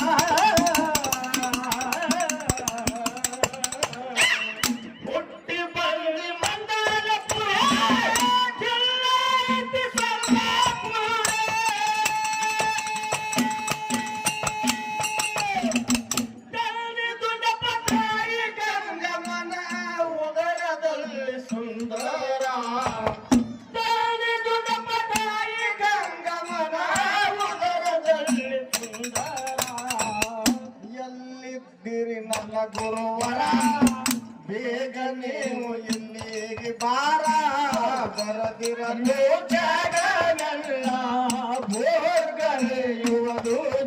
Ah!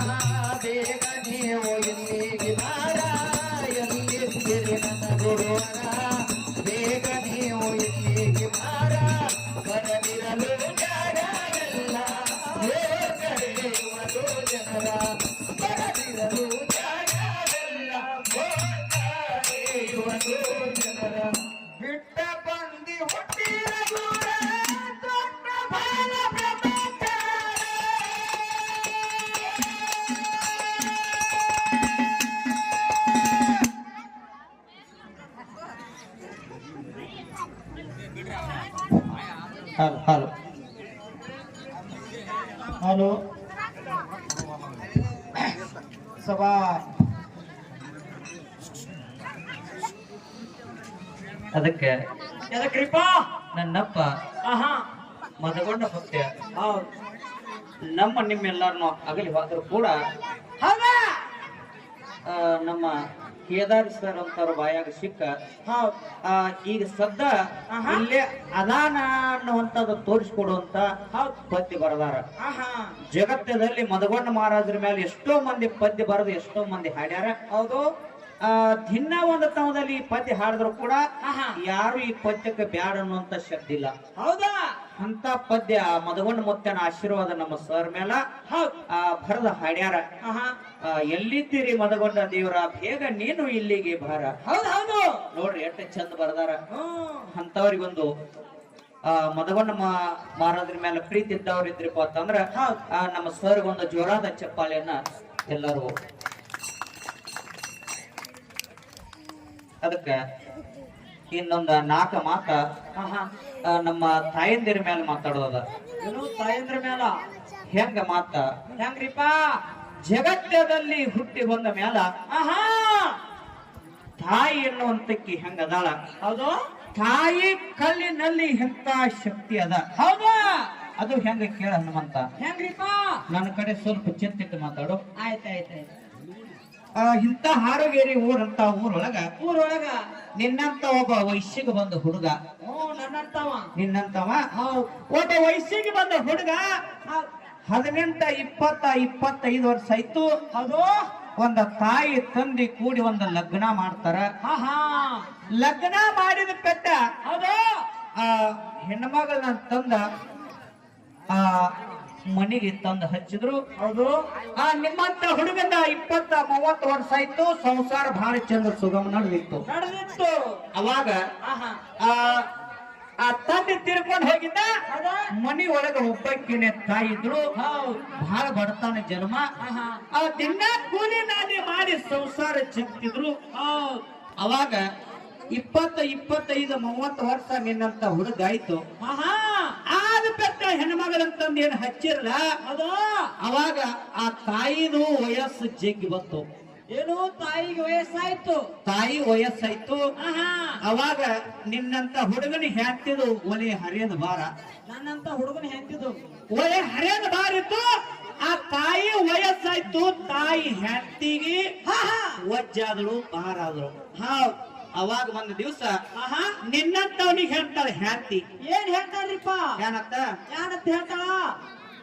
ಬೇಗ ನೀವು ಇಲ್ಲಿಗೆ ಬಾರ ಎಲ್ಲಿದ್ದೀರಿ ನನ್ನ ಗುರುವರ ಬೇಗ ನೀವು ಇಲ್ಲಿಗೆ ಬಾರ ಬರದಿರಲು ಜಾಗವೆಲ್ಲ ಕರೆಯುವುದು ಜನರ ಹಲೋ ಹಲೋ ಹಲೋ. ಸಭಾ. ಅದಕ್ಕೆ ಕೃಪಾ ನನ್ನಪ್ಪ ಆಹಾ. ಮದಗೊಂಡ ಭಕ್ತ ನಮ್ಮ ನಿಮ್ಮೆಲ್ಲರನ್ನು ಅಗಲಿ ಹೋದ್ರು ಕೂಡ ಹೌದಾ? ನಮ್ಮ ಕೇದಾರಿ ಸರ್ ಅಂತವ್ರ ಬಾಯಾಗ ಸಿಕ್ಕ ಈಗ ಸದ್ದ. ಇಲ್ಲೇ ಅದಾನ ಅನ್ನುವಂಥದ್ದು ತೋರಿಸ್ಕೊಡುವಂತ ಪದ್ಯ ಬರದಾರ. ಆಹಾ. ಜಗತ್ತದಲ್ಲಿ ಮದಗೊಂಡ ಮಹಾರಾಜರ ಮೇಲೆ ಎಷ್ಟೋ ಮಂದಿ ಪದ್ಯ ಬರೆದು ಎಷ್ಟೋ ಮಂದಿ ಹಾಡ್ಯಾರ. ಹೌದು. ಆ ದಿನ ಒಂದು ತಮದಲ್ಲಿ ಈ ಪದ್ಯ ಹಾಡಿದ್ರು ಕೂಡ ಯಾರು ಈ ಪದ್ಯಕ್ಕೆ ಬ್ಯಾಡ ಅನ್ನುವಂತ ಶಬ್ದ ಇಲ್ಲ. ಹೌದಾ? ಅಂತ ಪದ್ಯ ಮದಗೊಂಡ ಮುತ್ತನ ಆಶೀರ್ವಾದ ನಮ್ಮ ಸರ್ ಮೇಲ ಆ ಭರದ ಹಾಡ್ಯಾರ. ಎಲ್ಲಿದ್ದೀರಿ ಮದಗೊಂಡ ದೇವರ ಬೇಗ ನೀನು ಇಲ್ಲಿಗೆ ಬಾರ. ಹೌದು ಹೌದು. ನೋಡ್ರಿ ಎಷ್ಟು ಚಂದ ಬರ್ದಾರ. ಅಂತವ್ರಿಗೊಂದು ಆ ಮದಗೊಂಡ ಮಹಾರಾಜ್ರ ಮೇಲೆ ಪ್ರೀತಿ ಇದ್ದವ್ರು ಇದ್ರಿಪ್ಪ ಅಂತಂದ್ರ. ನಮ್ಮ ಸರ್ಗೊಂದು ಜೋರಾದ ಚಪ್ಪಾಳೆಯನ್ನ ಎಲ್ಲರೂ ಅದಕ್ಕ ಇನ್ನೊಂದು ನಾಕ ಮಾತ. ನಮ್ಮ ತಾಯಂದಿರ ಮೇಲೆ ಮಾತಾಡೋದ ಏನು ತಾಯಂದ್ರ ಮೇಲ ಹೆಂಗ ಮಾತ? ಹೆಂಗ್ರಿಪ್ಪ ಜಗತ್ತದಲ್ಲಿ ಹುಟ್ಟಿ ಬಂದ ಮ್ಯಾಲ? ಆಹಾ! ತಾಯಿ ಎನ್ನುವಂತಕ್ಕಿ ಹೆಂಗದಾಳ ಹೌದು. ತಾಯಿ ಕಲ್ಲಿನಲ್ಲಿ ಎಂತ ಶಕ್ತಿ ಅದ? ಹೌದಾ. ಅದು ಹೆಂಗ ಕೇಳ ಹನುಮಂತ? ಹೆಂಗ್ರಿಪ್ಪ ನನ್ನ ಕಡೆ ಸ್ವಲ್ಪ ಚಿಂತಿಟ್ಟು ಮಾತಾಡು. ಆಯ್ತಾಯ್ತಾಯ್ತು ಇಂತ ಹಾರುಗೇರಿ ಊರಂತ ಊರೊಳಗ ಊರೊಳಗ? ನಿನ್ನಂತ ಒಬ್ಬ ವಯಸ್ಸಿಗೆ ಬಂದ ಹುಡುಗ ನನ್ನಂತವ? ಒಬ್ಬ ವಯಸ್ಸಿಗೆ ಬಂದ ಹುಡುಗ ಹೌದ್. ಹದಿನೆಂಟ ಇಪ್ಪತ್ತ ಇಪ್ಪತ್ತೈದು ವರ್ಷ ಆಯ್ತು. ಅದು ಒಂದ ತಾಯಿ ತಂದಿ ಕೂಡಿ ಒಂದು ಲಗ್ನ ಮಾಡ್ತಾರ. ಲಗ್ನ ಮಾಡಿದ ಪೆಟ್ಟ ಅದು ಆ ಹೆಣ್ಮಗಳನ್ನ ತಂದ ಆ ಮನೆಗೆ ತಂದು ಹಚ್ಚಿದ್ರು. ಹೌದು. ಆ ನಿಮ್ಮಂತ ಹುಡುಗನ ಇಪ್ಪತ್ತ ಮೂವತ್ತು ವರ್ಷ ಆಯ್ತು. ಸಂಸಾರ ಭಾರಿ ಚಂದ್ರ ಸುಗಮ ನಡೆದಿತ್ತು. ನಡೆದಿತ್ತು. ಅವಾಗ ಆ ಆ ತಂದೆ ತಿರ್ಕೊಂಡು ಹೋಗಿದ್ದ? ಮನಿ ಒಳಗ ಒಬ್ಬಕ್ಕಿನ ತಾಯಿ ಇದ್ರು ಹೌದ್. ಬಹಳ ಬಡತಾನ ಜನ್ಮ. ಆ ದಿನ ಕೂಲಿ ನಾಲಿ ಮಾಡಿ ಸಂಸಾರ ಚಿಕ್ತಿದ್ರು. ಅವಾಗ ಇಪ್ಪತ್ತ ಇಪ್ಪತ್ತೈದು ಮೂವತ್ತು ವರ್ಷ ನಿನ್ನಂತ ಹುಡುಗ ಆಯ್ತು. ಆಹಾ. ಆದ ಪೆಟ್ಟ ಹೆಣ್ಮಗಳಂತಂದ್ ಏನ್ ಹಚ್ಚಿರಲ್ಲ ಹೌದು ಅವಾಗ ಆ ತಾಯಿದು ವಯಸ್ಸು ಜಗ್ಗಿ ಬಂತು. ಏನು ತಾಯಿಗೆ ವಯಸ್ಸಾಯ್ತು. ತಾಯಿ ವಯಸ್ಸಾಯ್ತು. ಅವಾಗ ನಿನ್ನಂತ ಹುಡುಗನ ಹ್ಯಾತಿದು ಒಲೆ ಹರಿಯದ ಬಾರ ನನ್ನಂತ ಹುಡುಗನ ಹೆಂತಿದ್ದು ಒಲೆ ಹರಿಯದ ಭಾರ ಇತ್ತು. ಆ ತಾಯಿ ವಯಸ್ಸಾಯ್ತು. ತಾಯಿ ಹ್ಯಾತಿಗೆ ಹಾ ಹಾ ಒಜ್ಜಾದಳು ಆದಳು ಹೌದ್ ಅವಾಗ ಒಂದು ದಿವಸ ನಿನ್ನಂತವನಿಗೆ ಹೇಳ್ತಾಳೆ ಹ್ಯಾತಿ ಏನ್ ಹೇಳ್ತಾಳ್ರಿಪ್ಪ ಏನತ್ತ ಯಾನತ್ತ ಹೇಳ್ತಾಳ?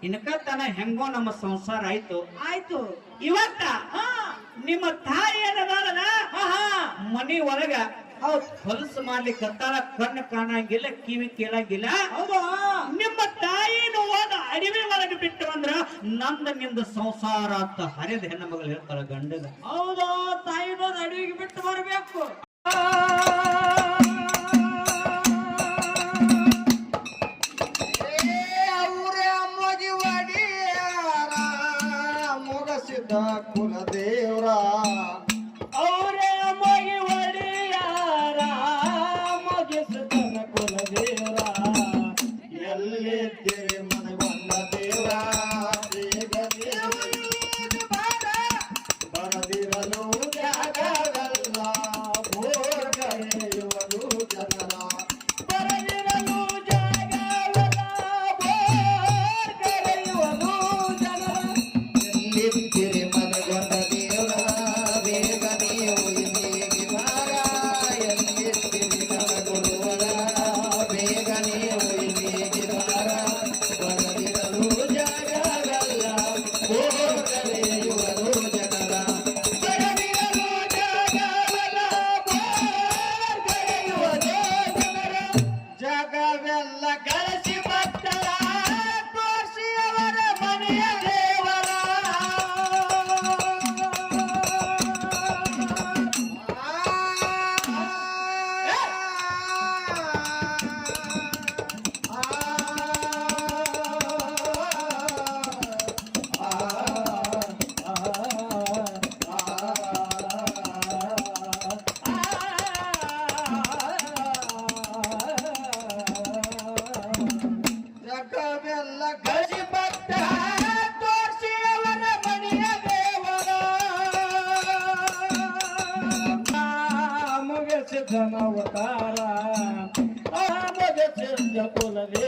ಇನ್ಕತನ ಹೆಂಗೋ ನಮ್ಮ ಸಂಸಾರ ಆಯ್ತು. ಆಯ್ತು. ಇವತ್ತ ನಿಮ್ಮ ತಾಯಿ ಏನದಾಳಲ್ಲ? ಮನಿ ಒಳಗ ಹೌದ್. ಹೊಲಸು ಮಾಡ್ಲಿಕ್ಕೆ ಹತ್ತಾಳ ಕಣ್ಣು ಕಾಣಂಗಿಲ್ಲ ಕಿವಿ ಕೇಳಂಗಿಲ್ಲ. ನಿಮ್ಮ ತಾಯಿನೂ ಹೋದ ಅಡಿವೆ ಒಳಗೆ ಬಿಟ್ಟು ಅಂದ್ರ ನಂದ ನಿಂದ ಸಂಸಾರ ಅಂತ ಹರಿದ ಹೆಣ್ಣು ಮಗಳು ಹೇಳ್ತಾಳ ಗಂಡಗ. ಹೌದು. ತಾಯಿನೋದ ಅಡಿವಿಗೆ ಬಿಟ್ಟು ಬರಬೇಕು. ಮುಗಸಿದ ಕುಲದೇವ್ರ ಮುಗಿಸಿದನ ಅವತಾರ. ಮುಗಿಸಿದ ಕುಲದೇವರ ಎಲ್ಲಿದ್ದೀರಿ